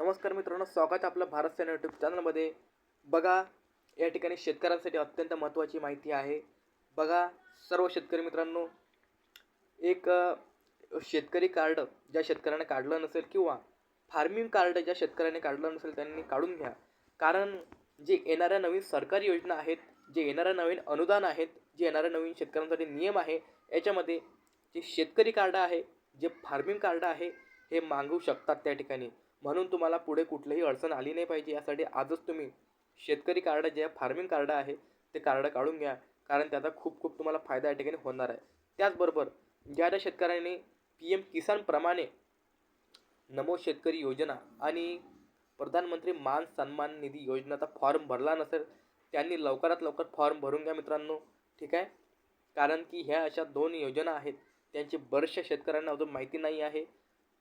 नमस्कार मित्रांनो स्वागत आपलं भारत सेना यूट्यूब चॅनलमध्ये. बघा या ठिकाणी शेतकऱ्यांसाठी अत्यंत महत्त्वाची माहिती आहे. बघा सर्व शेतकरी मित्रांनो एक शेतकरी कार्ड ज्या शेतकऱ्याने काढलं नसेल किंवा फार्मिंग कार्ड ज्या शेतकऱ्याने काढलं नसेल त्यांनी काढून घ्या. कारण जे येणाऱ्या नवीन सरकारी योजना आहेत जे येणाऱ्या नवीन अनुदान आहेत जे येणाऱ्या नवीन शेतकऱ्यांसाठी नियम आहे याच्यामध्ये जे शेतकरी कार्ड आहे जे फार्मिंग कार्ड आहे हे मागू शकतात त्या ठिकाणी. म्हणून तुम्हाला पुढे कुठलीही अडचण आली नाही पाहिजे. यासाठी आजच तुम्ही शेतकरी कार्ड जे फार्मिंग कार्ड आहे ते कार्ड काढून घ्या. कारण त्याचा खूप खूप तुम्हाला फायदा या ठिकाणी होणार आहे. त्याचबरोबर ज्या ज्या शेतकऱ्यांनी पी एम किसानप्रमाणे नमो शेतकरी योजना आणि प्रधानमंत्री मान सन्मान निधी योजनेचा फॉर्म भरला नसेल त्यांनी लवकरात लवकर फॉर्म भरून घ्या मित्रांनो. ठीक आहे? कारण की ह्या अशा दोन योजना आहेत. त्यांची बऱ्याचशा शेतकऱ्यांना अजून माहिती नाही आहे.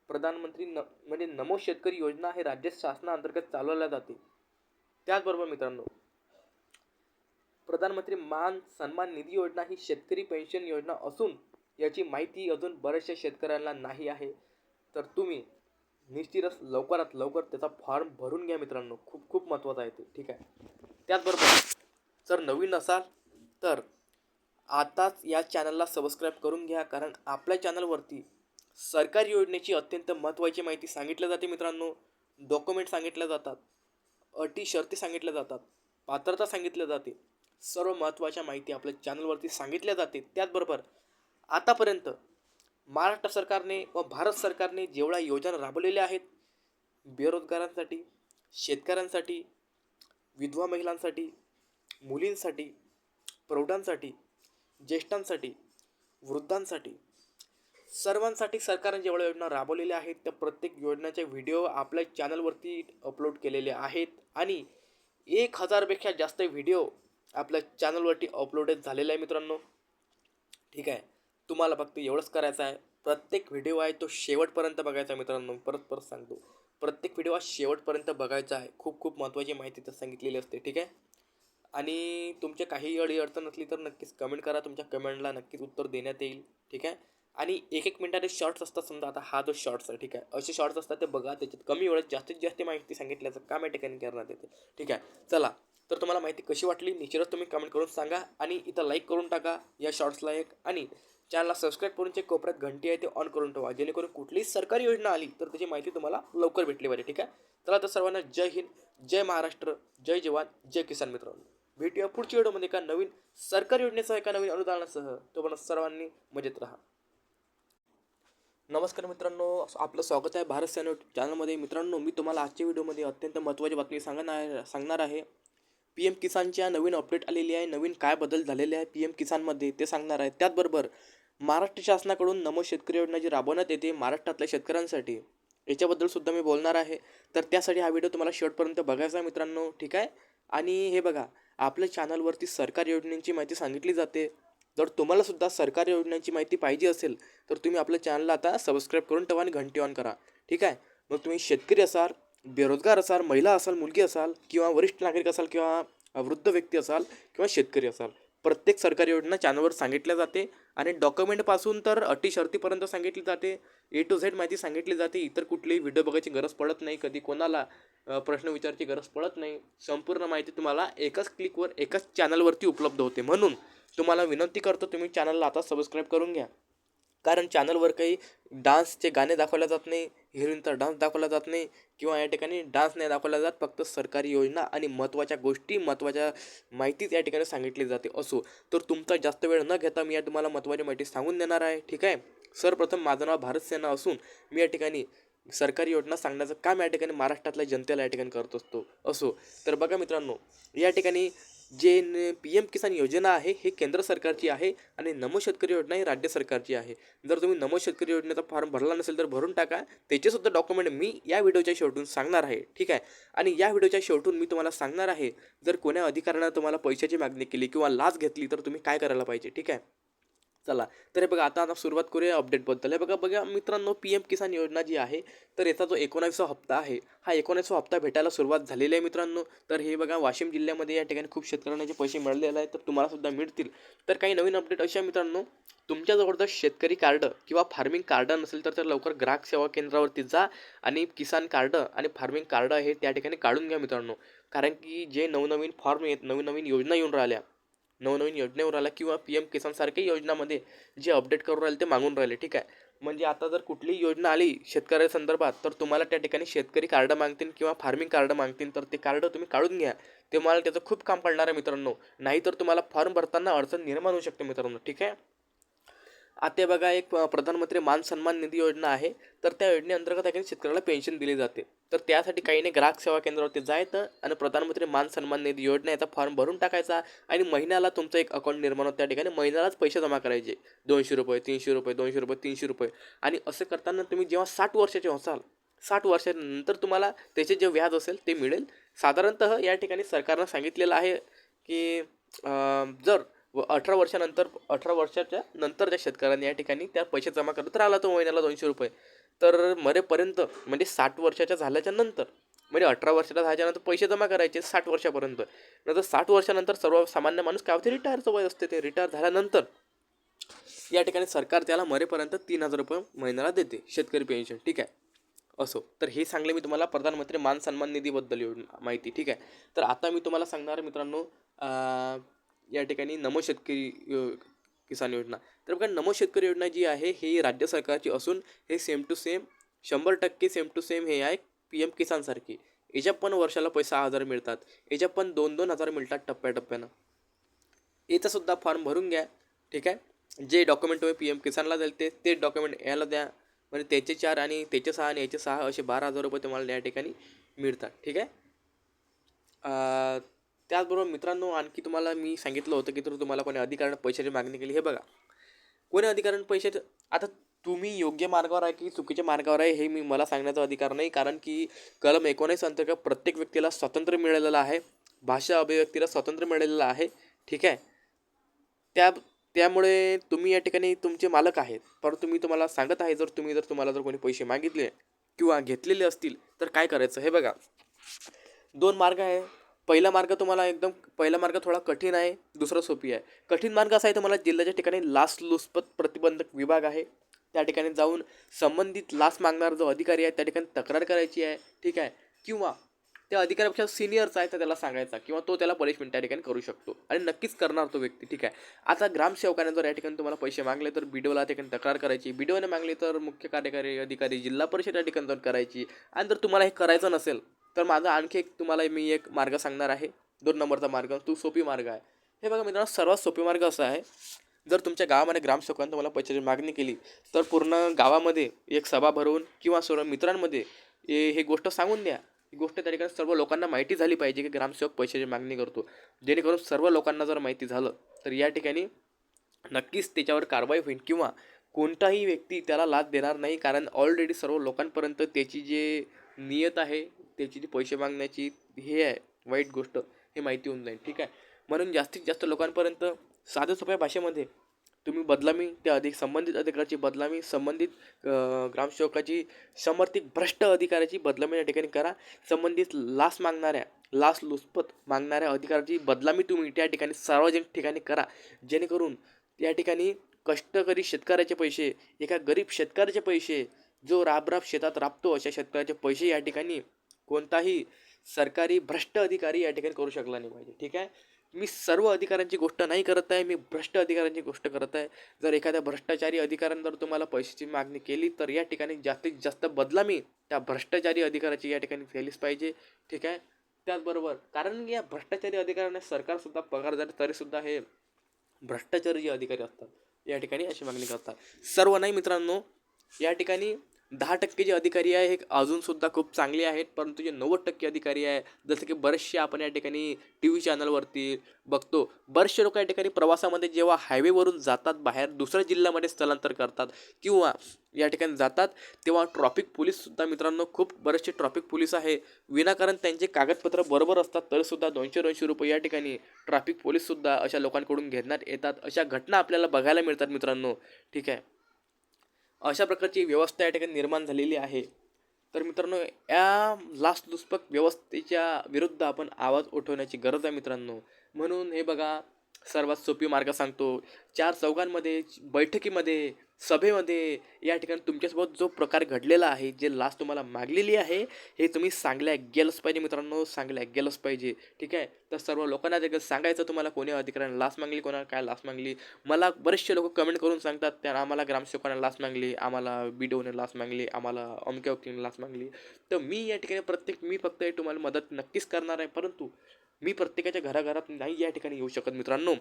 प्रधानमंत्री न म्हणजे नमो शेतकरी योजना हे राज्य शासनाअंतर्गत चालवल्या जाते. त्याचबरोबर मित्रांनो प्रधानमंत्री मान सन्मान निधी योजना ही शेतकरी पेन्शन योजना असून याची माहिती अजून बऱ्याचशा शेतकऱ्यांना नाही आहे. तर तुम्ही निश्चितच लवकरात लवकर त्याचा फॉर्म भरून घ्या मित्रांनो. खूप खूप महत्त्वाचा आहे ते. ठीक आहे? त्याचबरोबर जर नवीन असाल तर आताच या चॅनलला सबस्क्राईब करून घ्या. कारण आपल्या चॅनलवरती सरकारी योजनेची अत्यंत महत्त्वाची माहिती सांगितली जाते मित्रांनो. डॉक्युमेंट सांगितल्या जातात. अटी शर्ती सांगितल्या जातात. पात्रता सांगितल्या जाते. सर्व महत्त्वाच्या माहिती आपल्या चॅनलवरती सांगितल्या जाते. त्याचबरोबर आतापर्यंत महाराष्ट्र सरकारने व भारत सरकारने जेवढ्या योजना राबवलेल्या आहेत बेरोजगारांसाठी शेतकऱ्यांसाठी विधवा महिलांसाठी मुलींसाठी प्रौढांसाठी ज्येष्ठांसाठी वृद्धांसाठी सर्वांसाठी सरकारने जेवढ्या योजना राबवलेल्या आहेत त्या प्रत्येक योजनेचे व्हिडिओ आपल्या चॅनलवरती अपलोड केलेले आहेत आणि एक हजारपेक्षा जास्त व्हिडिओ आपल्या चॅनलवरती अपलोडेड झालेला आहे मित्रांनो. ठीक आहे. तुम्हाला फक्त एवढंच करायचं आहे. प्रत्येक व्हिडिओ आहे तो शेवटपर्यंत बघायचा आहे मित्रांनो. परत परत सांगतो. प्रत्येक व्हिडिओ हा शेवटपर्यंत बघायचा आहे. खूप खूप महत्त्वाची माहिती तर सांगितलेली असते. ठीक आहे? आणि तुमच्या काही अडी अडचण असली तर नक्कीच कमेंट करा. तुमच्या कमेंटला नक्कीच उत्तर देण्यात येईल. ठीक आहे? आणि एक एक मिनिटाचे शॉर्ट्स असतात समजा आता हा जो शॉर्ट्स आहे ठीक आहे? असे शॉर्ट्स असतात ते बघा त्याच्यात कमी वेळात जास्तीत जास्त माहिती सांगितल्याचं काम या ठिकाणी करण्यात येते. ठीक आहे? चला तर तुम्हाला माहिती कशी वाटली? निश्चितच तुम्ही कमेंट करून सांगा आणि इथं लाईक करून टाका या शॉर्ट्सला एक आणि चॅनलला सबस्क्राईब करून जे कोपऱ्यात घंटी आहे ते ऑन करून ठेवा. जेणेकरून कुठलीही सरकारी योजना आली तर त्याची माहिती तुम्हाला लवकर भेटली पाहिजे ठीक आहे? चला तर सर्वांना जय हिंद जय महाराष्ट्र जय जवान जय किसान मित्रांनो. भेटूया पुढच्या व्हिडिओमध्ये एका नवीन सरकारी योजनेसह एका नवीन अनुदानासह. तोपर्यंत सर्वांनी मजेत राहा. नमस्कार मित्रांनो आपलं स्वागत आहे भारत सॅन चॅनलमध्ये. मित्रांनो मी तुम्हाला आजच्या व्हिडिओमध्ये अत्यंत महत्त्वाची बातमी सांगणार सांगणार आहे. पी एम किसानच्या नवीन अपडेट आलेली आहे नवीन काय बदल झालेले आहे पी एम किसानमध्ये ते सांगणार आहे. त्याचबरोबर महाराष्ट्र शासनाकडून नमो शेतकरी योजना जी राबवण्यात येते महाराष्ट्रातल्या शेतकऱ्यांसाठी याच्याबद्दल सुद्धा मी बोलणार आहे. तर त्यासाठी हा व्हिडिओ तुम्हाला शेवटपर्यंत बघायचा आहे मित्रांनो ठीक आहे? आणि हे बघा आपल्या चॅनलवरती सरकारी योजनेची माहिती सांगितली जाते. जर तुम्हालासुद्धा सरकारी योजनांची माहिती पाहिजे असेल तर तुम्ही आपल्या चॅनलला आता सबस्क्राईब करून ठेवा आणि घंटी ऑन करा. ठीक आहे? मग तुम्ही शेतकरी असाल बेरोजगार असाल महिला असाल मुलगी असाल किंवा वरिष्ठ नागरिक असाल किंवा वृद्ध व्यक्ती असाल किंवा शेतकरी असाल प्रत्येक सरकारी योजना चॅनलवर सांगितल्या जाते आणि डॉक्युमेंटपासून तर अटी शर्तीपर्यंत सांगितली जाते. ए टू झेड माहिती सांगितली जाते. इतर कुठलीही व्हिडिओ बघायची गरज पडत नाही. कधी कोणाला प्रश्न विचारायची गरज पडत नाही. संपूर्ण माहिती तुम्हाला एकाच क्लिकवर एकाच चॅनलवरती उपलब्ध होते. म्हणून तुम्हाला विनंती करतो तुम्ही चॅनलला आता सबस्क्राईब करून घ्या. कारण चॅनलवर काही डान्सचे गाणे दाखवले जात नाही हिरोईनचा डान्स दाखवला जात नाही किंवा या ठिकाणी डान्स नाही दाखवला जात फक्त सरकारी योजना आणि महत्त्वाच्या गोष्टी महत्त्वाच्या माहितीच या ठिकाणी सांगितली जाते असो. तर तुमचा जास्त वेळ न घेता मी या तुम्हाला महत्त्वाची माहिती सांगून देणार आहे ठीक आहे? सर्वप्रथम माझं नाव भारत सेना असून मी या ठिकाणी सरकारी योजना सांगण्याचं काम या ठिकाणी महाराष्ट्रातल्या जनतेला या ठिकाणी करत असतो असो. तर बघा मित्रांनो या ठिकाणी जे पी एम किसान योजना आहे हे केंद्र सरकारची आहे आणि नमो शेतकरी योजना ही राज्य सरकारची आहे. जर तुम्ही नमो शेतकरी योजनेचा फॉर्म भरला नसेल तर भरून टाका. त्याचेसुद्धा डॉक्युमेंट मी या व्हिडिओच्या शेवटून सांगणार आहे. ठीक आहे? आणि या व्हिडिओच्या शेवटून मी तुम्हाला सांगणार आहे जर कोण्या अधिकाऱ्यानं तुम्हाला पैशाची मागणी केली किंवा लाच घेतली तर तुम्ही काय करायला पाहिजे? ठीक आहे? चला. तर हे बघा आता आता सुरुवात करूया अपडेटबद्दल हे बघा बघा मित्रांनो पी एम किसान योजना जी आहे तर याचा जो एकोणावीसवा हप्ता आहे हा एकोणावीसवा हप्ता भेटायला सुरुवात झालेली आहे मित्रांनो. तर हे बघा वाशिम जिल्ह्यामध्ये या ठिकाणी खूप शेतकऱ्यांना जे पैसे मिळालेले आहेत तर तुम्हाला सुद्धा मिळतील. तर काही नवीन अपडेट अशा मित्रांनो. तुमच्याजवळ जर शेतकरी कार्ड किंवा फार्मिंग कार्ड नसेल तर तर लवकर ग्राहक सेवा केंद्रावरती जा आणि किसान कार्ड आणि फार्मिंग कार्ड आहे त्या ठिकाणी काढून घ्या मित्रांनो. कारण की जे नवनवीन फॉर्म येत नवीन नवीन योजना येऊन राहिल्या नवनवीन योजनेवर आला किंवा पी एम किसानसारख्या योजनामध्ये जे अपडेट करून राहिले ते मागून राहिले ठीक आहे? म्हणजे आता जर कुठलीही योजना आली शेतकऱ्यासंदर्भात तर तुम्हाला त्या ठिकाणी शेतकरी कार्ड मागतील किंवा फार्मिंग कार्ड मागतील तर ते कार्ड तुम्ही काढून घ्या. ते मला त्याचं खूप काम पडणार आहे मित्रांनो. नाहीतर तुम्हाला फॉर्म भरताना अडचण निर्माण होऊ शकते मित्रांनो ठीक आहे? आता बघा एक प्रधानमंत्री मान सन्मान निधी योजना आहे. तर त्या योजनेअंतर्गत आहे शेतकऱ्याला पेन्शन दिली जाते. तर त्यासाठी काही नाही ग्राहक सेवा केंद्रावरती जायचं आणि प्रधानमंत्री मान सन्मान निधी योजना याचा फॉर्म भरून टाकायचा आणि महिन्याला तुमचं एक अकाउंट निर्माण होतं. त्या ठिकाणी महिन्यालाच पैसे जमा करायचे. दोनशे रुपये तीनशे रुपये दोनशे रुपये तीनशे रुपये आणि असं करताना तुम्ही जेव्हा साठ वर्षाचे होसाल साठ वर्षानंतर तुम्हाला त्याचे जे व्याज असेल ते मिळेल. साधारणतः या ठिकाणी सरकारनं सांगितलेलं आहे की जर व अठरा वर्षानंतर अठरा वर्षाच्या नंतर त्या शेतकऱ्यांनी या ठिकाणी त्या पैसे जमा करत राहिला तो महिन्याला दोनशे रुपये. तर मरेपर्यंत म्हणजे साठ वर्षाच्या झाल्याच्यानंतर म्हणजे अठरा वर्षाच्या झाल्याच्यानंतर पैसे जमा करायचे साठ वर्षापर्यंत. नंतर साठ वर्षानंतर सर्वसामान्य माणूस काय होते? रिटायरचं वय असते. ते रिटायर झाल्यानंतर या ठिकाणी सरकार त्याला मरेपर्यंत तीन हजार रुपये महिन्याला देते शेतकरी पेन्शन. ठीक आहे? असो. तर हे सांगले मी तुम्हाला प्रधानमंत्री मान सन्मान निधीबद्दल योजना माहिती. ठीक आहे? तर आता मी तुम्हाला सांगणार मित्रांनो या ठिकाणी नमो शेतकरी यो- किसान योजना. तर बघा नमो शेतकरी योजना जी आहे ही राज्य सरकारची असून हे सेम टू सेम शंभर टक्के सेम टू सेम हे आहे पी एम किसानसारखी याच्या पण वर्षाला पैसा सहा हजार मिळतात. याच्या पण दोन दोन हजार मिळतात टप्प्याटप्प्यानं. याचासुद्धा फॉर्म भरून घ्या. ठीक आहे? जे डॉक्युमेंट तुम्ही पी एम किसानला द्याल ते ते डॉक्युमेंट याला द्या. म्हणजे त्याचे चार आणि त्याचे सहा आणि याचे सहा असे बारा हजार रुपये तुम्हाला या ठिकाणी मिळतात. ठीक आहे? त्याचबरोबर मित्रांनो आणखी तुम्हाला मी सांगितलं होतं की तर तुम्हाला कोणी अधिकाऱ्यानं पैशाची मागणी केली. हे बघा. कोणी अधिकाऱ्यानं पैशाचं आता तुम्ही योग्य मार्गावर आहे की चुकीच्या मार्गावर आहे हे मी मला सांगण्याचा अधिकार नाही. कारण की कलम एकोणीस अंतर्गत प्रत्येक व्यक्तीला स्वातंत्र्य मिळालेलं आहे. भाषा अभिव्यक्तीला स्वातंत्र्य मिळालेलं आहे. ठीक आहे? त्या त्यामुळे तुम्ही या ठिकाणी तुमचे मालक आहेत. परंतु मी तुम्हाला सांगत आहे जर तुम्ही जर तुम्हाला जर कोणी पैसे मागितले किंवा घेतलेले असतील तर काय करायचं? हे बघा. दोन मार्ग आहे. पहिला मार्ग तुम्हाला एकदम पहिला मार्ग थोडा कठीण आहे दुसरा सोपी आहे. कठीण मार्ग असा आहे तुम्हाला जिल्ह्याच्या ठिकाणी लाच लुचपत प्रतिबंधक विभाग आहे. त्या ठिकाणी जाऊन संबंधित लास मागणारा जो अधिकारी आहे त्या ठिकाणी तक्रार करायची आहे ठीक आहे? किंवा त्या अधिकाऱ्यापेक्षा सिनियरचा आहे तर त्याला सांगायचा किंवा तो त्याला पनिशमेंट त्या ठिकाणी करू शकतो. आणि नक्कीच करणार तो व्यक्ती ठीक आहे? आता ग्रामसेवकाने जर या ठिकाणी तुम्हाला पैसे मागले तर बी त्या ठिकाणी तक्रार करायची. बी मागले तर मुख्य कार्यकारी अधिकारी जिल्हा परिषद या ठिकाणी जाऊन करायची. आणि जर तुम्हाला हे करायचं नसेल तर माझा आणखी एक तुम्हाला मी एक मार्ग सांगणार आहे. दोन नंबरचा मार्ग तो सोपी मार्ग आहे. हे बघा मित्रांनो सर्वात सोपी मार्ग असा आहे. जर तुमच्या गावामध्ये ग्रामसेवकांनी तुम्हाला पैशाची मागणी केली तर पूर्ण गावामध्ये एक सभा भरवून किंवा सर्व मित्रांमध्ये हे हे गोष्ट सांगून द्या. ही गोष्ट त्या ठिकाणी सर्व लोकांना माहिती झाली पाहिजे की ग्रामसेवक पैशाची मागणी करतो. जेणेकरून सर्व लोकांना जर माहिती झालं तर या ठिकाणी नक्कीच त्याच्यावर कारवाई होईल किंवा कोणताही व्यक्ती त्याला लाच देणार नाही कारण ऑलरेडी सर्व लोकांपर्यंत त्याची जे नियत आहे त्याची जी पैसे मागण्याची हे आहे वाईट गोष्ट हे माहिती होऊन जाईल ठीक आहे? म्हणून जास्तीत जास्त लोकांपर्यंत साध्या सोप्या भाषेमध्ये तुम्ही बदलामी त्या अधिक संबंधित अधिकाऱ्याची बदलामी संबंधित ग्रामसेवकाची समर्थित भ्रष्ट अधिकाऱ्याची बदलामी या ठिकाणी करा. संबंधित लास मागणाऱ्या लास लुचपत मागणाऱ्या अधिकाराची बदलामी तुम्ही त्या ठिकाणी सार्वजनिक ठिकाणी करा. जेणेकरून या ठिकाणी कष्टकरी शेतकऱ्याचे पैसे एका गरीब शेतकऱ्याचे पैसे जो राबराब शेतात राबतो अशा शेतकऱ्याचे पैसे या ठिकाणी कोणताही सरकारी भ्रष्ट अधिकारी या ठिकाणी करू शकला नाही पाहिजे. ठीक आहे? मी सर्व अधिकाऱ्यांची गोष्ट नाही करत आहे मी भ्रष्ट अधिकाऱ्यांची गोष्ट करत आहे. जर एखाद्या भ्रष्टाचारी अधिकाऱ्यानं जर तुम्हाला पैशाची मागणी केली तर या ठिकाणी जास्तीत जास्त बदलामी त्या भ्रष्टाचारी अधिकाऱ्याची या ठिकाणी केलीच पाहिजे. ठीक आहे? त्याचबरोबर कारण या भ्रष्टाचारी अधिकाऱ्यांना सरकारसुद्धा पगार देते तरीसुद्धा हे भ्रष्टाचारी जे अधिकारी असतात या ठिकाणी अशी मागणी करतात. सर्व नाही मित्रांनो या ठिकाणी दहा टक्के जे अधिकारी आहे हे अजूनसुद्धा खूप चांगले आहेत परंतु जे नव्वद टक्के अधिकारी आहे जसं की बरेचसे आपण या ठिकाणी टी व्ही चॅनलवरती बघतो. बरेचसे लोक या ठिकाणी प्रवासामध्ये जेव्हा हायवेवरून जातात बाहेर दुसऱ्या जिल्ह्यामध्ये स्थलांतर करतात किंवा या ठिकाणी जातात तेव्हा ट्रॉफिक पोलीससुद्धा मित्रांनो खूप बरेचसे ट्रॉफिक पोलीस आहे. विनाकारण त्यांचे कागदपत्र बरोबर असतात तरीसुद्धा दोनशे दोनशे रुपये या ठिकाणी ट्रॅफिक पोलीससुद्धा अशा लोकांकडून घेण्यात येतात. अशा घटना आपल्याला बघायला मिळतात मित्रांनो. ठीक आहे. अशा प्रकारची व्यवस्था या ठिकाणी निर्माण झालेली आहे. तर मित्रांनो या लास्ट दुष्पक व्यवस्थेच्या विरुद्ध आपण आवाज उठवण्याची गरज आहे मित्रांनो. म्हणून हे बघा सर्वात सोपी मार्ग सांगतो. चार चौघांमध्ये बैठकीमध्ये सभेमध्ये या ठिकाणी तुमच्यासोबत जो प्रकार घडलेला आहे जे लाच तुम्हाला मागलेली आहे हे तुम्ही सांगल्या गेलंच पाहिजे मित्रांनो सांगल्या गेलंच पाहिजे. ठीक आहे? तर सर्व लोकांना देखील सांगायचं तुम्हाला कोणी अधिकाऱ्याने लाच मागली कोणाला काय लाच मागली मला बरेचसे लोक कमेंट करून सांगतात त्या आम्हाला ग्रामसेवकाने लाच मागली आम्हाला बी डीओने लाच मागली आम्हाला अमक्या व्यक्तीने लाच मागली. तर मी या ठिकाणी प्रत्येक मी फक्त हे तुम्हाला मदत नक्कीच करणार आहे परंतु मी प्रत्येकाच्या घराघरात नाही या ठिकाणी येऊ शकत मित्रांनो.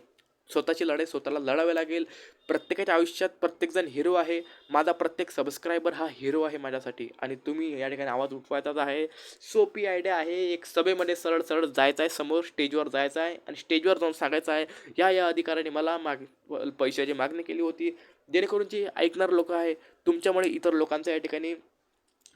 स्वतःची लढाई स्वतःला लढावी लागेल. प्रत्येकाच्या आयुष्यात प्रत्येकजण हिरो आहे. माझा प्रत्येक सबस्क्रायबर हा हिरो आहे माझ्यासाठी. आणि तुम्ही या ठिकाणी आवाज उठवायचाच आहे. सोपी आयडिया आहे. एक सभेमध्ये सरळ सरळ जायचं आहे. समोर स्टेजवर जायचं आहे. आणि स्टेजवर जाऊन सांगायचं आहे. या या अधिकाऱ्याने मला माग पैशाची मागणी केली होती. जेणेकरून जे ऐकणार लोक आहे तुमच्यामुळे इतर लोकांचं या ठिकाणी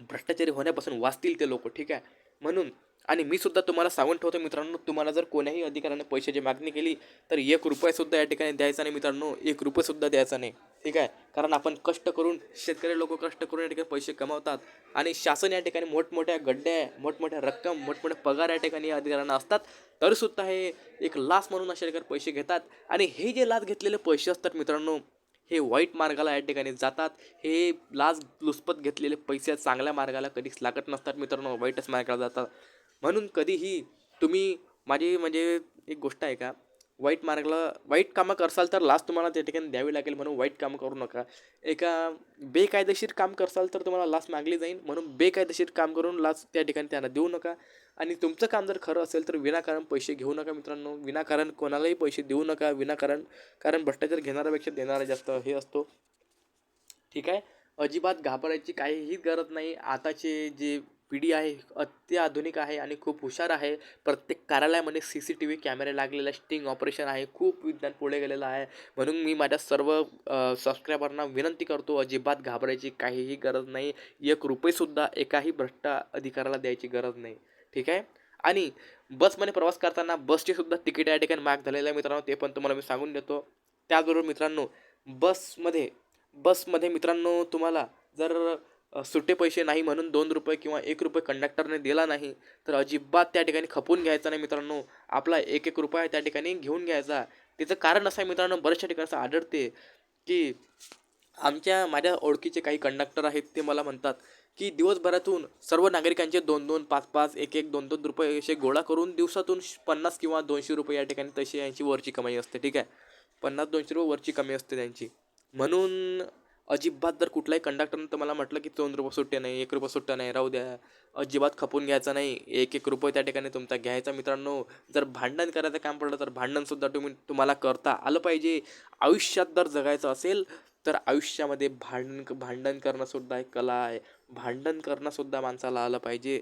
भ्रष्टाचारी होण्यापासून वाचतील ते लोक. ठीक आहे? म्हणून आणि मी सुद्धा तुम्हाला सांगून ठेवतो मित्रांनो तुम्हाला जर कोण्याही अधिकाऱ्याने पैशाची मागणी केली तर एक रुपयासुद्धा या ठिकाणी द्यायचा नाही मित्रांनो एक रुपयेसुद्धा द्यायचा नाही. ठीक आहे? कारण आपण कष्ट करून शेतकरी लोक कष्ट करून या ठिकाणी पैसे कमावतात आणि शासन या ठिकाणी मोठमोठ्या गड्ड्या मोठमोठ्या रक्कम मोठमोठे पगार या ठिकाणी या अधिकाऱ्यांना असतात. तरीसुद्धा हे एक लाच म्हणून अशा ठिकाणी पैसे घेतात. आणि हे जे लाच घेतलेले पैसे असतात मित्रांनो हे वाईट मार्गाला या ठिकाणी जातात. हे लाच लुचपत घेतलेले पैसे चांगल्या मार्गाला कधीच लागत नसतात मित्रांनो वाईटच मार्गाला जातात. म्हणून कधीही तुम्ही माझी म्हणजे एक गोष्ट आहे का वाईट मार्गाला वाईट कामं करसाल तर लास्ट तुम्हाला त्या ठिकाणी द्यावी लागेल म्हणून वाईट कामं करू नका. एका बेकायदेशीर काम करसाल तर तुम्हाला लास्ट मागली जाईल म्हणून बेकायदेशीर काम करून लास्ट त्या ठिकाणी त्यांना देऊ नका. आणि तुमचं काम जर खरं असेल तर विनाकारण पैसे घेऊ नका मित्रांनो. विनाकारण कोणालाही पैसे देऊ नका. विनाकारण कारण भ्रष्टाचार घेणाऱ्यापेक्षा देणारा जास्त हे असतो. ठीक आहे? अजिबात घाबरायची काहीही गरज नाही. आताचे जे पिढी आहे अत्याधुनिक आहे आणि खूप हुशार आहे. प्रत्येक कार्यालयामध्ये सी सी टी व्ही कॅमेरे लागलेले स्टिंग ऑपरेशन आहे खूप विज्ञान पुढे गेलेलं आहे. म्हणून मी माझ्या सर्व सबस्क्रायबरना विनंती करतो अजिबात घाबरायची काहीही गरज नाही. एक रुपयेसुद्धा एकाही भ्रष्ट अधिकाऱ्याला द्यायची गरज नाही. ठीक आहे? आणि बसमध्ये प्रवास करताना बसचे सुद्धा तिकीट या ठिकाणी माग झालेलं आहे मित्रांनो ते पण तुम्हाला मी सांगून देतो. त्याचबरोबर मित्रांनो बसमध्ये बसमध्ये मित्रांनो तुम्हाला जर सुटे पैसे नाही म्हणून दोन रुपये किंवा एक रुपये कंडक्टरने दिला नाही तर अजिबात त्या ठिकाणी खपून घ्यायचा नाही मित्रांनो. आपला एक एक रुपया त्या ठिकाणी घेऊन घ्यायचा. त्याचं कारण असं आहे मित्रांनो बऱ्याचशा ठिकाणी असं आढळते की आमच्या माझ्या ओळखीचे काही कंडक्टर आहेत ते मला म्हणतात की दिवसभरातून सर्व नागरिकांचे दोन दोन पाच पाच एक एक दोन दोन रुपये असे गोळा करून दिवसातून पन्नास किंवा दोनशे रुपये या ठिकाणी तशी यांची वरची कमाई असते ठीक आहे? पन्नास दोनशे रुपये वरची कमाई असते त्यांची. म्हणून अजिबात जर कुठलाही कंडक्टरनं तर मला म्हटलं की दोन रुपये सुट्टे नाही एक रुपये सुट्टा नाही राहू द्या. अजिबात खपून घ्यायचा नाही. एक एक रुपये त्या ठिकाणी तुमचा घ्यायचा. मित्रांनो जर भांडण करायचं काम पडलं तर भांडणसुद्धा तुम्ही तुम्हाला करता आलं पाहिजे. आयुष्यात जर जगायचं असेल तर आयुष्यामध्ये भांडण भांडण करणंसुद्धा एक कला आहे. भांडण करणंसुद्धा माणसाला आलं पाहिजे.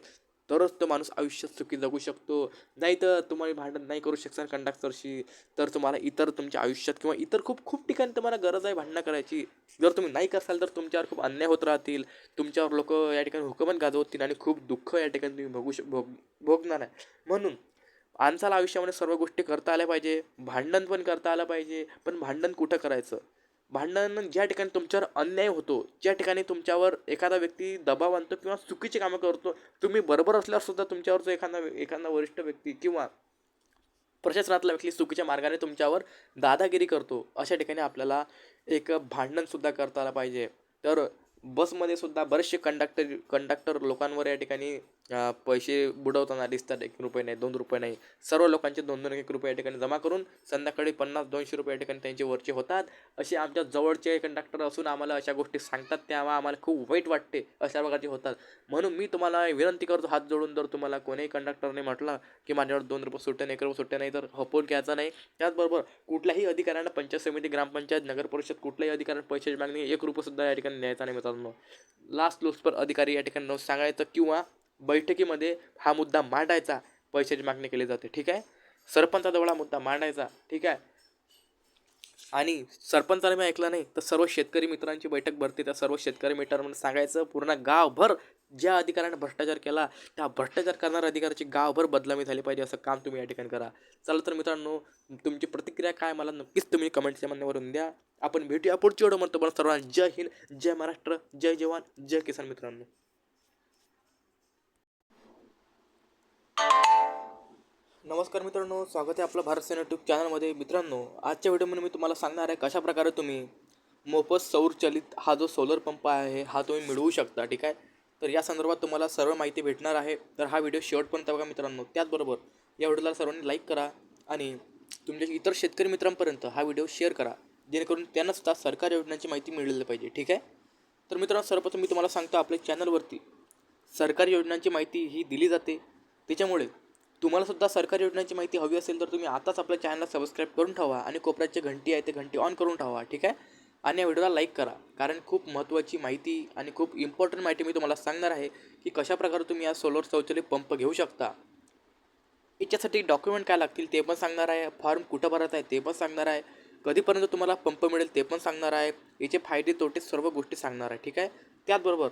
तरच तो माणूस आयुष्यात सुखी जगू शकतो. नाही तर तुम्हाला भांडण नाही करू शकता कंडक्टरशी. तर तुम्हाला इतर तुमच्या आयुष्यात किंवा इतर खूप खूप ठिकाणी तुम्हाला गरज आहे भांडणं करायची. जर तुम्ही नाही करसाल तर तुमच्यावर खूप अन्याय होत राहतील. तुमच्यावर लोक या ठिकाणी हुकमत गाजवतील आणि खूप दुःख या ठिकाणी तुम्ही भोगू श भोग भोगणार आहे. म्हणून माणसाला आयुष्यामध्ये सर्व गोष्टी करता आल्या पाहिजे. भांडण पण करता आलं पाहिजे. पण भांडण कुठं करायचं? भांडण ज्या ठिकाणी तुमच्यावर अन्याय होतो ज्या ठिकाणी तुमच्यावर एखादा व्यक्ती दबाव आणतो किंवा चुकीची कामं करतो तुम्ही बरोबर असल्यावर सुद्धा तुमच्यावर जो एखादा एखादा वरिष्ठ व्यक्ती किंवा प्रशासनातला व्यक्ती चुकीच्या मार्गाने तुमच्यावर दादागिरी करतो अशा ठिकाणी आपल्याला एक भांडणसुद्धा करता आलं पाहिजे. तर बसमध्ये सुद्धा बरेचसे कंडक्टर कंडक्टर लोकांवर या ठिकाणी पैसे बुडवताना दिसतात एक रुपये नाही दोन रुपये नाही. सर्व लोकांचे दोन दोन एक रुपये या ठिकाणी जमा करून संध्याकाळी पन्नास दोनशे रुपये या ठिकाणी त्यांचे वरचे होतात. असे आमच्या जवळचे कंडक्टर असून आम्हाला अशा गोष्टी सांगतात तेव्हा आम्हाला खूप वाईट वाटते अशा प्रकारचे होतात. म्हणून मी तुम्हाला विनंती करतो हात जोडून जर तुम्हाला कोणीही कंडक्टरने म्हटलं की माझ्यावर दोन रुपये सुट्टे नाही एक रुपये सुट्टे नाही तर हपवून घ्यायचा नाही. त्याचबरोबर कुठल्याही अधिकाऱ्यांना पंचायत समिती ग्रामपंचायत नगर परिषद कुठल्याही अधिकाऱ्यांना पैशाची मागणी एक रुपयेसुद्धा या ठिकाणी न्यायचा नाही मित्रांनो. लास्ट लुस्पर अधिकारी या ठिकाणी सांगायचं किंवा बैठकीमध्ये हा मुद्दा मांडायचा पैशाची मागणी केली जाते ठीक आहे? सरपंचाजवळ हा मुद्दा मांडायचा ठीक आहे? आणि सरपंचाने मी ऐकलं नाही तर सर्व शेतकरी मित्रांची बैठक भरते त्या सर्व शेतकरी मित्रांना सांगायचं पूर्ण गावभर ज्या अधिकाऱ्याने भ्रष्टाचार केला त्या भ्रष्टाचार करणाऱ्या अधिकाऱ्याची गावभर बदलामी झाली पाहिजे असं काम तुम्ही या ठिकाणी करा. चला तर मित्रांनो तुमची प्रतिक्रिया काय मला नक्कीच तुम्ही कमेंटच्या माध्यमावरून द्या. आपण भेटूया पुढची ओढ म्हणतो मला सर्वांना जय हिंद जय महाराष्ट्र जय जवान जय किसान मित्रांनो. नमस्कार मित्रांनो स्वागत आहे आपलं भारत सेना यूट्यूब चॅनलमध्ये मित्रांनो आजच्या व्हिडिओमध्ये मी तुम्हाला सांगणार आहे कशा प्रकारे तुम्ही मोफत सौरचलित हा जो सोलर पंप आहे हा तुम्ही मिळवू शकता ठीक आहे? तर या संदर्भात तुम्हाला सर्व माहिती भेटणार आहे. तर हा व्हिडिओ शेवटपर्यंत बघा मित्रांनो. त्याचबरोबर या व्हिडिओला सर्वांनी लाईक करा आणि तुमच्या इतर शेतकरी मित्रांपर्यंत हा व्हिडिओ शेअर करा. जेणेकरून त्यांना सुद्धा सरकारी योजनांची माहिती मिळाली पाहिजे ठीक आहे? तर मित्रांनो सर्वप्रथम मी तुम्हाला सांगतो आपल्या चॅनलवरती सरकारी योजनांची माहिती ही दिली जाते. त्याच्यामुळे तुम्हाला सुद्धा सरकारी योजनांची माहिती हवी असेल तर तुम्ही आताच आपल्या चॅनलला सबस्क्राईब करून ठेवा आणि कोपऱ्यात जे घंटी आहे ते घंटी ऑन करून ठेवा ठीक आहे? आणि या व्हिडिओला लाईक करा कारण खूप महत्त्वाची माहिती आणि खूप इम्पॉर्टंट माहिती मी तुम्हाला सांगणार आहे की कशाप्रकारे तुम्ही या सोलर शौचालय पंप घेऊ शकता. याच्यासाठी डॉक्युमेंट काय लागतील ते पण सांगणार आहे फॉर्म कुठं भरत आहे ते पण सांगणार आहे कधीपर्यंत तुम्हाला पंप मिळेल ते पण सांगणार आहे याचे फायदे तोटे सर्व गोष्टी सांगणार आहे ठीक आहे? त्याचबरोबर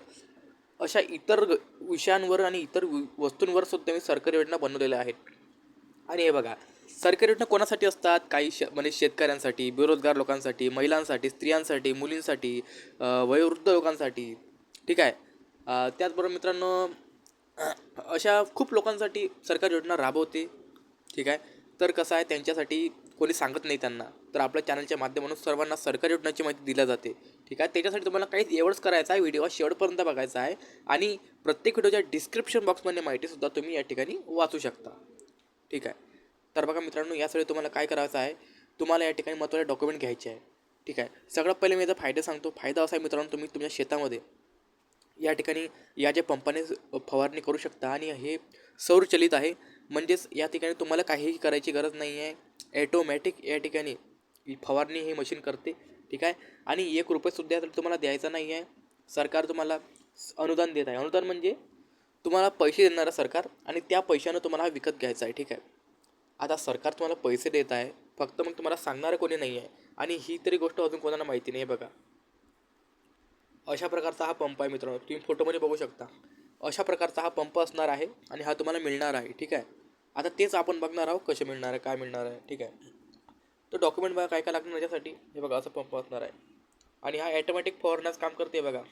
अशा इतर विषयांवर आणि इतर वस्तूंवर सुद्धा मी सरकारी योजना बनवलेल्या आहेत. आणि हे बघा सरकारी योजना कोणासाठी असतात? काही श म्हणजे शेतकऱ्यांसाठी बेरोजगार लोकांसाठी महिलांसाठी स्त्रियांसाठी मुलींसाठी वयोवृद्ध लोकांसाठी. ठीक आहे? त्याचबरोबर मित्रांनो अशा खूप लोकांसाठी सरकारी योजना राबवते. ठीक आहे? तर कसं आहे? त्यांच्यासाठी कोणी सांगत नाही त्यांना. तर आपल्या चॅनलच्या माध्यमातून सर्वांना सरकारी योजनांची माहिती दिली जाते. ठीक आहे? त्याच्यासाठी तुम्हाला काहीच एवढंच करायचं आहे. व्हिडिओ शेवटपर्यंत बघायचा आहे. आणि प्रत्येक व्हिडिओच्या डिस्क्रिप्शन बॉक्समध्ये माहितीसुद्धा तुम्ही या ठिकाणी वाचू शकता. ठीक आहे? तर बघा मित्रांनो यासाठी तुम्हाला काय करायचं आहे? तुम्हाला या ठिकाणी महत्त्वाचे डॉक्युमेंट घ्यायचे आहे. ठीक आहे? सगळ्यात पहिले मी याचा फायदा सांगतो. फायदा असा आहे मित्रांनो तुम्ही तुमच्या शेतामध्ये या ठिकाणी या ज्या पंपाने फवारणी करू शकता आणि हे सौरचलित आहे. म्हणजेच या ठिकाणी तुम्हाला काहीही करायची गरज नाही आहे ॲटोमॅटिक या ठिकाणी फवारणी ही मशीन करते ठीक आहे? आणि एक रुपयेसुद्धा तर तुम्हाला द्यायचा नाही आहे. सरकार तुम्हाला अनुदान देत आहे. अनुदान म्हणजे तुम्हाला पैसे देणारं सरकार आणि त्या पैशानं तुम्हाला हा विकत घ्यायचा आहे ठीक आहे? आता सरकार तुम्हाला पैसे देत आहे फक्त मग तुम्हाला सांगणारं कोणी नाही आहे. आणि ही तरी गोष्ट अजून कोणाला माहिती नाही आहे बघा. अशा प्रकारचा हा पंप आहे मित्रांनो. तुम्ही फोटोमध्ये बघू शकता. अशा प्रकारचा हा पंप असणार आहे आणि हा तुम्हाला मिळणार आहे ठीक आहे? आता तेच आपण बघणार आहोत कसे मिळणार आहे काय मिळणार आहे ठीक आहे? तर डॉक्युमेंट बघा काय काय लागणार याच्यासाठी हे बघा असं पंप असणार आहे. आणि हा ॲटोमॅटिक फवारण्याचं काम करते बघा.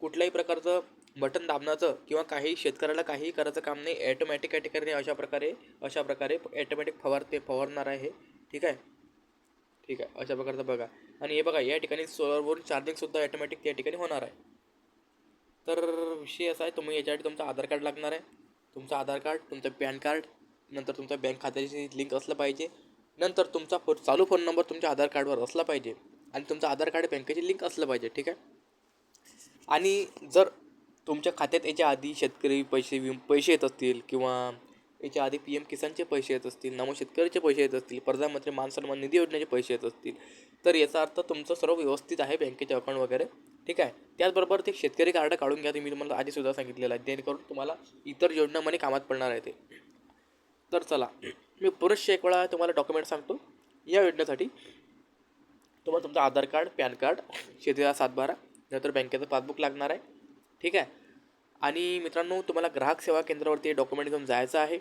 कुठल्याही प्रकारचं बटन दाबण्याचं किंवा काही शेतकऱ्याला काहीही करायचं काम नाही ॲटोमॅटिक या ठिकाणी अशा प्रकारे अशा प्रकारे ॲटोमॅटिक फवारते फवारणार आहे हे. ठीक आहे? ठीक आहे. अशा प्रकारचं बघा. आणि हे बघा या ठिकाणी सोलरवरून चार्जिंगसुद्धा ॲटोमॅटिक त्या ठिकाणी होणार आहे. तर विषय असा आहे तुम्ही याच्यासाठी तुमचं आधार कार्ड लागणार आहे. तुमचं आधार कार्ड तुमचं पॅन कार्ड नंतर तुमच्या बँक खात्याची लिंक असलं पाहिजे. नंतर तुमचा फो चालू फोन नंबर तुमच्या आधार कार्डवर असला पाहिजे आणि तुमचं आधार कार्ड बँकेची लिंक असलं पाहिजे ठीक आहे? आणि जर तुमच्या खात्यात याच्या आधी शेतकरी पैसे विम पैसे येत असतील किंवा याच्या आधी पी एम किसानचे पैसे येत असतील नमो शेतकरीचे पैसे येत असतील प्रधानमंत्री मान सन्मान निधी योजनेचे पैसे येत असतील तर याचा अर्थ तुमचं सर्व व्यवस्थित आहे बँकेचे अकाउंट वगैरे ठीक आहे? त्याचबरोबर ते शेतकरी कार्ड काढून घ्या ते मी तुम्हाला आधीसुद्धा सांगितलेलं आहे जेणेकरून तुम्हाला इतर योजनामध्ये कामात पडणार आहे ते. तर चला मी पुरुष एक वेळा तुम्हाला डॉक्युमेंट सांगतो. या योजनेसाठी तुम्हाला तुमचं आधार कार्ड पॅन कार्ड शेतीचा सातबारा नंतर बँकेचं पासबुक लागणार आहे. ठीक आहे? आणि मित्रांनो तुम्हाला ग्राहक सेवा केंद्रावरती डॉक्युमेंट घेऊन जायचं आहे.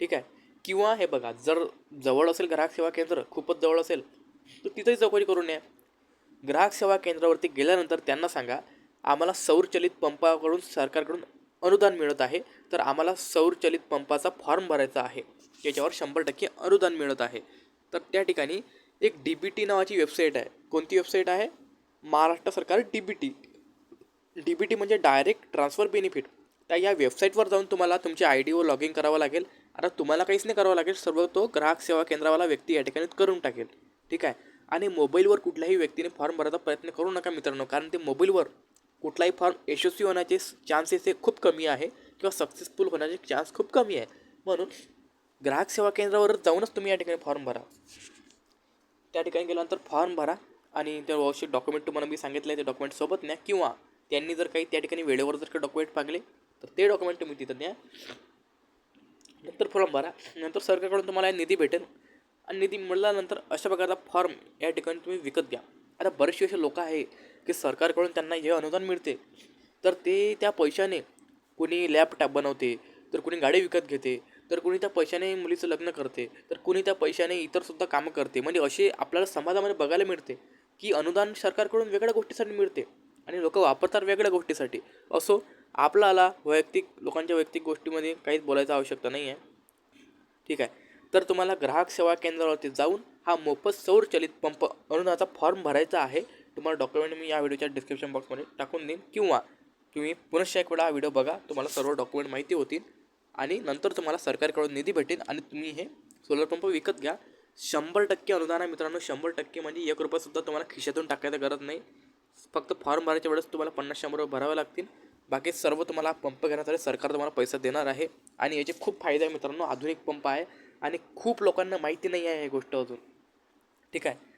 ठीक आहे? किंवा हे बघा जर जवळ असेल ग्राहक सेवा केंद्र खूपच जवळ असेल तर तिथंही चौकशी करून या. ग्राहक सेवा केंद्रावरती गेल्यानंतर त्यांना सांगा आम्हाला सौरचलित पंपाकडून सरकारकडून अनुदान मिळत आहे. तर आम्हाला सौरचलित पंपाचा फॉर्म भरायचा आहे. याच्यावर शंभर टक्के अनुदान मिळत आहे. तर त्या ठिकाणी एक डी बी टी नावाची वेबसाईट आहे. कोणती वेबसाईट आहे? महाराष्ट्र सरकार D B T D B T म्हणजे डायरेक्ट ट्रान्सफर बेनिफिट त्या या वेबसाईटवर जाऊन तुम्हाला तुमच्या आय डी व लॉग इन करावं लागेल. आता तुम्हाला काहीच नाही करावं लागेल. सर्व तो ग्राहक सेवा केंद्रावाला व्यक्ती या ठिकाणी करून टाकेल. ठीक आहे? आणि मोबाईलवर कुठल्याही व्यक्तीने फॉर्म भरायचा प्रयत्न करू नका मित्रांनो. कारण ते मोबाईलवर कुठलाही फॉर्म यशस्वी होण्याचे चान्सेस हे खूप कमी आहे किंवा सक्सेसफुल होण्याचे चान्स खूप कमी आहे. म्हणून ग्राहक सेवा केंद्रावर जाऊनच तुम्ही या ठिकाणी फॉर्म भरा. त्या ठिकाणी गेल्यानंतर फॉर्म भरा आणि त्या व्यवस्थित डॉक्युमेंट तुम्हाला मी सांगितलं आहे ते डॉक्युमेंट सोबत न्या किंवा त्यांनी जर काही त्या ठिकाणी वेळेवर जर काही डॉक्युमेंट मागले तर ते डॉक्युमेंट तुम्ही तिथं न्या. नंतर फॉर्म भरा. नंतर सरकारकडून तुम्हाला निधी भेटेल. आणि निधी मिळाल्यानंतर अशा प्रकारचा फॉर्म या ठिकाणी तुम्ही विकत घ्या. आता बरेचसे असे लोक आहे की सरकारकडून त्यांना हे अनुदान मिळते. तर ते त्या पैशाने कोणी लॅपटॉप बनवते तर कोणी गाडी विकत घेते तर कोणी त्या पैशाने मुलीचं लग्न करते तर कोणी त्या पैशाने इतरसुद्धा कामं करते. म्हणजे असे आपल्याला समाजामध्ये बघायला मिळते की अनुदान सरकारकडून वेगळ्या गोष्टीसाठी मिळते आणि लोक वापरतात वेगळ्या गोष्टीसाठी. असो आपल्याला वैयक्तिक लोकांच्या वैयक्तिक गोष्टीमध्ये काहीच बोलायचं आवश्यकता नाही आहे ठीक आहे. तर तुम्हाला ग्राहक सेवा केंद्रावरती जाऊन हा मोफत सौरचलित पंप अनुदानाचा फॉर्म भरायचा आहे. तुम्हाला डॉक्युमेंट मी या व्हिडिओच्या डिस्क्रिप्शन बॉक्समध्ये टाकून देईन. किंवा तुम्ही पुनश्च एक वेळा हा व्हिडिओ बघा तुम्हाला सर्व डॉक्युमेंट माहिती होतील. आणि नंतर तुम्हाला सरकारकडून निधी भेटेल आणि तुम्ही हे सोलर पंप विकत घ्या. शंभर टक्के अनुदान आहे मित्रांनो शंभर टक्के म्हणजे एक रुपयासुद्धा तुम्हाला खिशातून टाकायचं गरज नाही. फक्त फॉर्म भरायच्या वेळेस तुम्हाला पन्नास शंभर रुपये भरावे लागतील. बाकी सर्व तुम्हाला पंप घेण्यासाठी सरकार तुम्हाला पैसा देणार आहे. आणि याचे खूप फायदे आहे मित्रांनो आधुनिक पंप आहे. आणि खूप लोकांना माहिती नाही आहे ही गोष्ट अजून. ठीक आहे?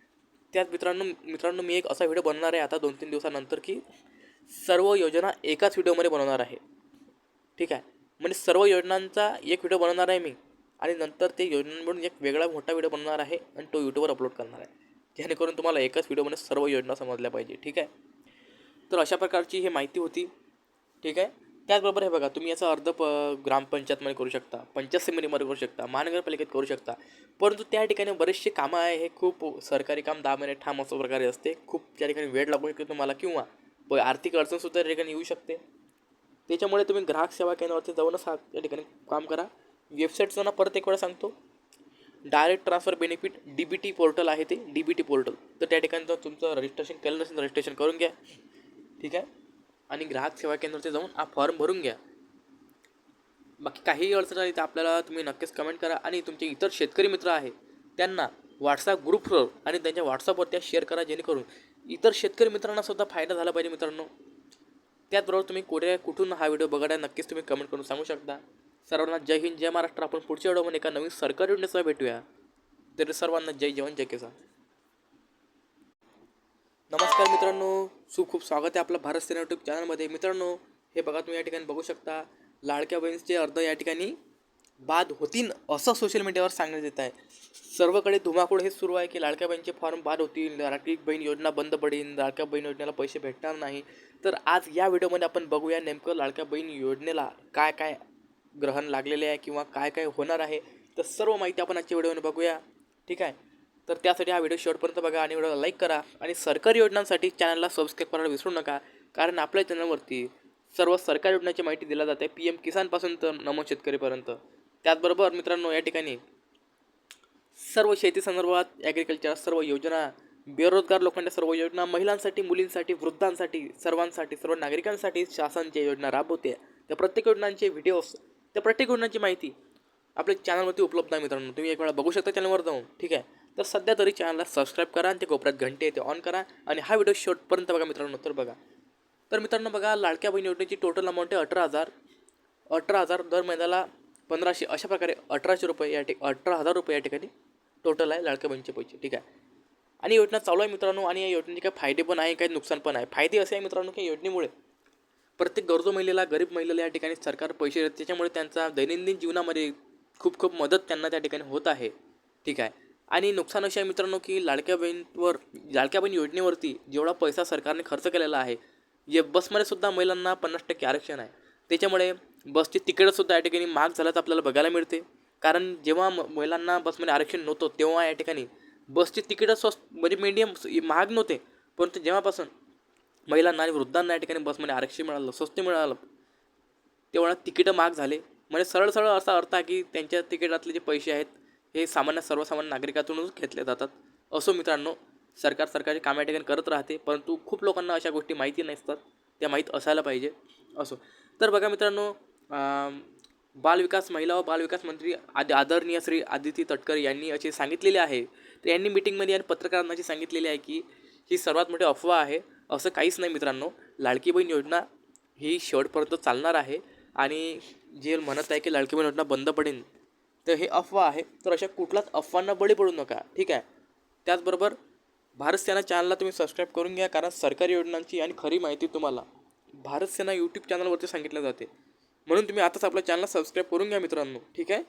त्यात मित्रांनो मित्रांनो मी एक असा व्हिडिओ बनवणार आहे आता दोन तीन दिवसानंतर की सर्व योजना एकाच व्हिडिओमध्ये बनवणार आहे. ठीक आहे? म्हणजे सर्व योजनांचा एक व्हिडिओ बनवणार आहे मी आणि नंतर ते योजनांमधून एक वेगळा मोठा व्हिडिओ बनवणार आहे आणि तो यूट्यूबवर अपलोड करणार आहे. जेणेकरून तुम्हाला एकाच व्हिडिओमध्ये सर्व योजना समजल्या पाहिजे. ठीक आहे? तर अशा प्रकारची ही माहिती होती. ठीक आहे? त्याचबरोबर हे बघा तुम्ही याचा अर्ध प ग्रामपंचायतमध्ये करू शकता पंचायत समितीमध्ये करू शकता महानगरपालिकेत करू शकता. परंतु त्या ठिकाणी बरेचसे कामं आहे हे खूप सरकारी काम दहा महिने ठाम असं प्रकारे असते. खूप त्या ठिकाणी वेळ लागू शकते तुम्हाला किंवा प- आर्थिक अडचणसुद्धा त्या ठिकाणी येऊ शकते. त्याच्यामुळे तुम्ही ग्राहक सेवा केंद्रावरती जाऊनच हा त्या ठिकाणी काम करा. वेबसाईटचं ना परत एक वेळा सांगतो. Direct transfer benefit D B T portal आहे ते डी बी टी पोर्टल. तर त्या ठिकाणी जर तुमचं रजिस्ट्रेशन केलं नसेल तर रजिस्ट्रेशन करून घ्या. ठीक आहे? आणि ग्राहक सेवा केंद्रावरती जाऊन हा फॉर्म भरून घ्या. बाकी काहीही अडचण आली तर आपल्याला तुम्ही नक्कीच कमेंट करा आणि तुमचे इतर शेतकरी मित्र आहे त्यांना व्हॉट्सअप ग्रुपवर आणि त्यांच्या व्हॉट्सअपवर त्या शेअर करा जेणेकरून इतर शेतकरी मित्रांना सुद्धा फायदा झाला पाहिजे मित्रांनो. त्याचबरोबर तुम्ही कुठे कुठून हा व्हिडिओ बघायला नक्कीच तुम्ही कमेंट करून सांगू शकता. सर्वांना जय हिंद जय महाराष्ट्र. आपण पुढच्या व्हिडिओमध्ये एका नवीन सरकारी योजनेसह भेटूया. तरी सर्वांना जय जवान जय किसान. नमस्कार मित्रांनो सु खूप स्वागत आहे आपलं भारत सेना यूट्यूब चॅनलमध्ये मित्रांनो हे बघा तुम्ही या ठिकाणी बघू शकता लाडक्या बहिणीचे अर्ध या ठिकाणी बाद होतील असं सोशल मीडियावर सांगण्यात येत आहे. सर्वकडे धुमाकूळ हे सुरू आहे की लाडक्या बहिणीचे फॉर्म बाद होतील लाडकी बहीण योजना बंद पडेल लाडक्या बहीण योजनेला पैसे भेटणार नाही. तर आज या व्हिडिओमध्ये आपण बघूया नेमकं लाडक्या बहीण योजनेला काय काय ग्रहण लागलेले आहे किंवा काय काय होणार आहे. तर सर्व माहिती आपण आजच्या व्हिडिओमध्ये बघूया. ठीक आहे? तर त्यासाठी हा व्हिडिओ शेवटपर्यंत बघा आणि व्हिडिओला लाईक करा आणि सरकारी योजनांसाठी चॅनलला सबस्क्राईब करायला विसरू नका कारण आपल्या चॅनलवरती सर्व सरकारी योजनांची माहिती दिली जाते. पी एम किसानपासून तर नमो शेतकरीपर्यंत. त्याचबरोबर मित्रांनो या ठिकाणी सर्व शेती संदर्भात ॲग्रिकल्चर सर्व योजना बेरोजगार लोकांच्या सर्व योजना महिलांसाठी मुलींसाठी वृद्धांसाठी सर्वांसाठी सर्व नागरिकांसाठी शासनच्या योजना राबवते. त्या प्रत्येक योजनांचे व्हिडिओज त्या प्रत्येक योजनांची माहिती आपल्या चॅनलवरती उपलब्ध आहे मित्रांनो. तुम्ही एक वेळा बघू शकता चॅनलवर जाऊन. ठीक आहे? तर सध्या तरी चॅनलला सबस्क्राईब करा आणि ते कोपऱ्यात घंटे येते ऑन करा. आणि हा व्हिडिओ शेवटपर्यंत बघा मित्रांनो तर बघा. तर मित्रांनो बघा लाडक्या बहीण योजनेची टोटल अमाऊंट आहे अठरा हजार. अठरा हजार दर महिन्याला पंधराशे अशा प्रकारे अठराशे रुपये या ठिक अठरा हजार रुपये या ठिकाणी टोटल आहे लाडक्या बहिणीचे पैसे ठीक आहे? आणि योजना चालू आहे मित्रांनो आणि या योजनेचे काही फायदे पण आहे काही नुकसान पण आहे. फायदे असे आहे मित्रांनो की योजनेमुळे प्रत्येक गरजू महिलेला गरीब महिलेला या ठिकाणी सरकार पैसे देते. त्याच्यामुळे त्यांचा दैनंदिन जीवनामध्ये खूप खूप मदत त्यांना त्या ठिकाणी होत आहे ठीक आहे? आणि नुकसान असे आहे मित्रांनो की लाडक्या बहीणवर लाडक्या बहीण योजनेवरती जेवढा पैसा सरकारने खर्च केलेला आहे जे बसमध्ये सुद्धा महिलांना पन्नास टक्के आरक्षण आहे. त्याच्यामुळे बसची तिकीटसुद्धा या ठिकाणी महाग झाल्याचं आपल्याला बघायला मिळते. कारण जेव्हा म महिलांना बसमध्ये आरक्षण नव्हतं तेव्हा या ठिकाणी बसची तिकीटं स्वस्त म्हणजे मीडियम महाग नव्हते. परंतु जेव्हापासून महिलांना आणि वृद्धांना या ठिकाणी बसमध्ये आरक्षण मिळालं स्वस्त मिळालं तेव्हा तिकीटं महाग झाले. म्हणजे सरळ सरळ असा अर्थ आहे की त्यांच्या तिकिटातले जे पैसे आहेत हे सामान्य सर्वसामान्य नागरिकातूनच घेतले जातात. असो मित्रांनो सरकार सरकारची कामे या ठिकाणी करत राहते परंतु खूप लोकांना अशा गोष्टी माहिती नसतात. त्या माहीत असायला पाहिजे. असो. तर बघा मित्रांनो बालविकास महिला व बालविकास मंत्री आद आदरणीय श्री आदिती तटकर यांनी असे सांगितलेले आहे. तर यांनी मिटिंगमध्ये आणि पत्रकारांना असे सांगितलेले आहे की ही सर्वात मोठी अफवा आहे. असं काहीच नाही मित्रांनो. लाडकी बहीण योजना ही शेवटपर्यंत चालणार आहे. आणि जे म्हणत आहे की लाडकी बहीण योजना बंद पडेल तर हे अफवा आहे. तर अशा कुठलाच अफवांना बळी पडू नका. ठीक आहे? त्याचबरोबर भारत सेना चॅनलला तुम्ही सबस्क्राईब करून घ्या कारण सरकारी योजनांची आणि खरी माहिती तुम्हाला भारत सेना यूट्यूब चॅनलवरती सांगितल्या जाते. म्हणून तुम्ही आताच आपल्या चॅनलला सबस्क्राईब करून घ्या मित्रांनो. ठीक आहे?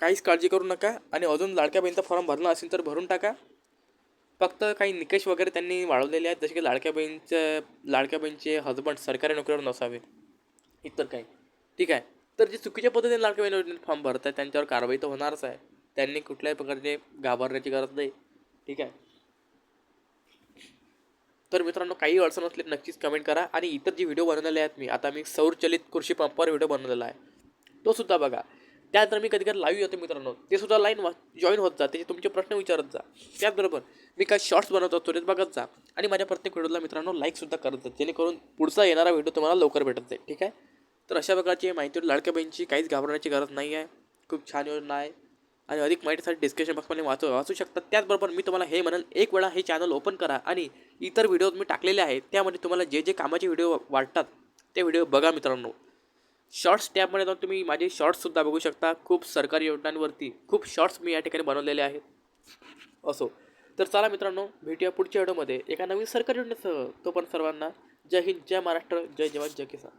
काहीच काळजी करू नका आणि अजून लाडक्या बहिणीचा फॉर्म भरला असेल तर भरून टाका. फक्त काही निकष वगैरे त्यांनी वाढवलेले आहेत जसे की लाडक्या बहिणीचं लाडक्या बहीणचे हजबंड सरकारी नोकरीवर नसावे. इतर काही. ठीक आहे? तर जे चुकीच्या पद्धतीने लाडक्या बहिणी योजनेत फॉर्म भरत आहेत त्यांच्यावर कारवाई तर होणारच आहे. त्यांनी कुठल्याही प्रकारचे घाबरण्याची गरज नाही. ठीक आहे? तर मित्रांनो काही अडचण असली नक्कीच कमेंट करा. आणि इतर जे व्हिडिओ बनवलेले आहेत मी आता मी सौरचलित कृषी पंपावर व्हिडिओ बनवलेला आहे. तो सुद्धा बघा. त्यानंतर मी कधी कधी लाईव्ह येतो मित्रांनो. ते सुद्धा लाईन वा जॉईन होत जा. त्याचे तुमचे प्रश्न विचारत जा. त्याचबरोबर मी काही शॉर्ट्स बनवतो स्टोरेज बघत जा. आणि माझ्या प्रत्येक व्हिडिओला मित्रांनो लाईकसुद्धा करत जा. जेणेकरून पुढचा येणारा व्हिडिओ तुम्हाला लवकर भेटत जाईल. ठीक आहे? तर अशा प्रकारची माहिती लाडक्या बहिणीची काहीच घाबरण्याची गरज नाही आहे. खूप छान योजना आहे. आणि अधिक माहितीसाठी डिस्क्रिप्शन बॉक्समध्ये वाचू वाचू शकतात त्याचबरोबर मी तुम्हाला हे म्हणेल एक वेळा हे चॅनल ओपन करा आणि इतर व्हिडिओज मी टाकलेले आहेत. त्यामध्ये तुम्हाला जे जे कामाचे व्हिडिओ वाटतात ते व्हिडिओ बघा मित्रांनो. शॉर्ट्स टॅबमध्ये जाऊन तुम्ही माझे शॉर्ट्ससुद्धा बघू शकता. खूप सरकारी योजनांवरती खूप शॉर्ट्स मी या ठिकाणी बनवलेले आहेत. असो. तर चला मित्रांनो भेटूया पुढच्या व्हिडिओमध्ये एका नवीन सरकारी योजनेसह. तो पण सर्वांना जय हिंद जय महाराष्ट्र जय जवान जय किसान.